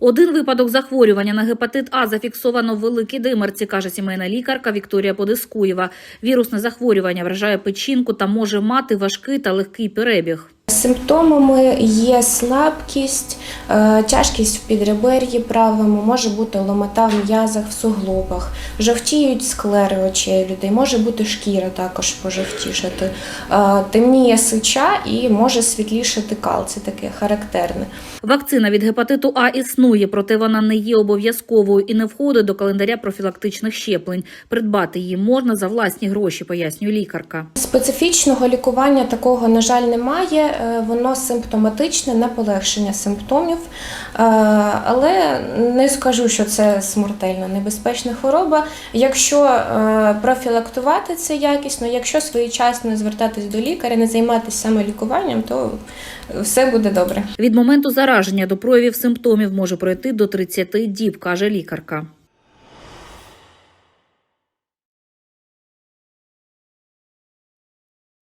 Один випадок захворювання на гепатит А зафіксовано в Великій Димерці, каже сімейна лікарка Вікторія Подискуєва. Вірусне захворювання вражає печінку та може мати важкий та легкий перебіг. Симптомами є слабкість, е, тяжкість в підребер'ї правому, може бути ломота в м'язах, в суглобах, жовтіють склери очей людей, може бути шкіра також пожовтішати, Е, темніє сича і може світлішати кал, це таке характерне. Вакцина від гепатиту А існує, проте вона не є обов'язковою і не входить до календаря профілактичних щеплень. Придбати її можна за власні гроші, пояснює лікарка. Специфічного лікування такого, на жаль, немає. Е, Воно симптоматичне, на полегшення симптомів, Е, але не скажу, що це смертельно небезпечна хвороба. Якщо е, профілактувати це якісно, якщо своєчасно звертатись до лікаря, не займатися самолікуванням, то все буде добре. Від моменту зараження до проявів симптомів може пройти до 30 діб, каже лікарка.